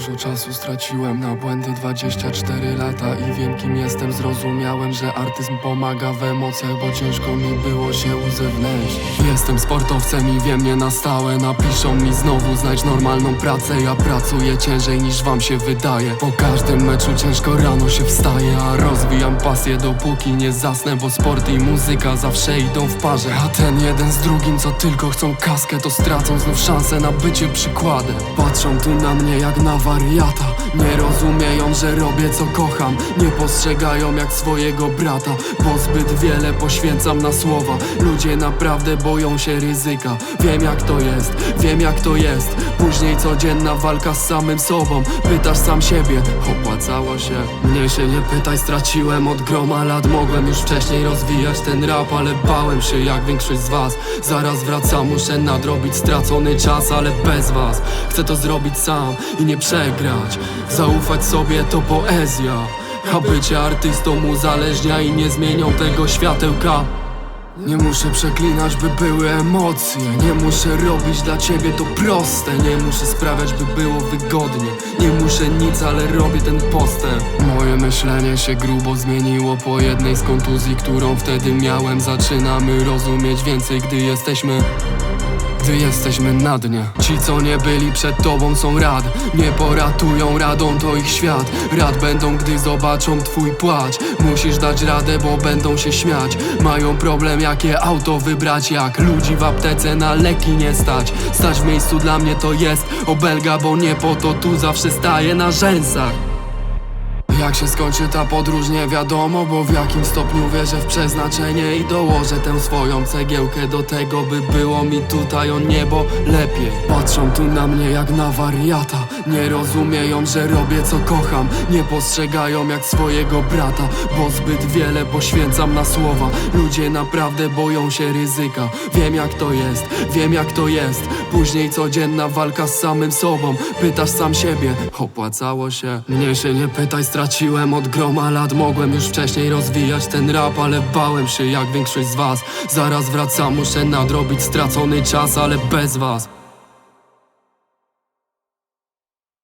Dużo czasu straciłem na błędy 24 lata I wiem kim jestem, zrozumiałem, że artyzm pomaga w emocjach Bo ciężko mi było się wnęść Jestem sportowcem i wiem nie na stałe. Napiszą mi znowu znajdź normalną pracę. Ja pracuję ciężej niż wam się wydaje. Po każdym meczu ciężko rano się wstaje A rozwijam pasję dopóki nie zasnę Bo sport i muzyka zawsze idą w parze. A ten jeden z drugim co tylko chcą kaskę To stracą znów szansę na bycie przykładem. Patrzą tu na mnie jak na wariata. Nie rozumieją, że robię co kocham. Nie postrzegają jak swojego brata. Bo zbyt wiele poświęcam na słowa. Ludzie naprawdę boją się ryzyka. Wiem jak to jest, wiem jak to jest Później codzienna walka z samym sobą. Pytasz sam siebie, opłacało się. Mnie się nie pytaj, straciłem od groma lat. Mogłem już wcześniej rozwijać ten rap Ale bałem się jak większość z was. Zaraz wracam, muszę nadrobić stracony czas Ale bez was. Chcę to zrobić sam i nie przegrać. Zaufać sobie to poezja A bycie artystą uzależnia i nie zmienią tego światełka nie muszę przeklinać, by były emocje. Nie muszę robić dla ciebie to proste. Nie muszę sprawiać, by było wygodnie. Nie muszę nic, ale robię ten postęp. Moje myślenie się grubo zmieniło Po jednej z kontuzji, którą wtedy miałem. Zaczynamy rozumieć więcej, gdy jesteśmy gdy jesteśmy na dnie Ci co nie byli przed tobą są rad. Nie poratują radą to ich świat. Rad będą gdy zobaczą twój płacz. Musisz dać radę bo będą się śmiać. Mają problem jakie auto wybrać. Jak ludzi w aptece na leki nie stać. Stać w miejscu dla mnie to jest obelga Bo nie po to tu zawsze staję na rzęsach jak się skończy ta podróż nie wiadomo Bo w jakim stopniu wierzę w przeznaczenie I dołożę tę swoją cegiełkę do tego By było mi tutaj o niebo lepiej. Patrzą tu na mnie jak na wariata Nie rozumieją, że robię co kocham. Nie postrzegają jak swojego brata Bo zbyt wiele poświęcam na słowa. Ludzie naprawdę boją się ryzyka. Wiem jak to jest, wiem jak to jest. Później codzienna walka z samym sobą. Pytasz sam siebie, opłacało się? Mnie się nie pytaj, straciłem od groma lat. Mogłem już wcześniej rozwijać ten rap Ale bałem się jak większość z was. Zaraz wracam, muszę nadrobić stracony czas Ale bez was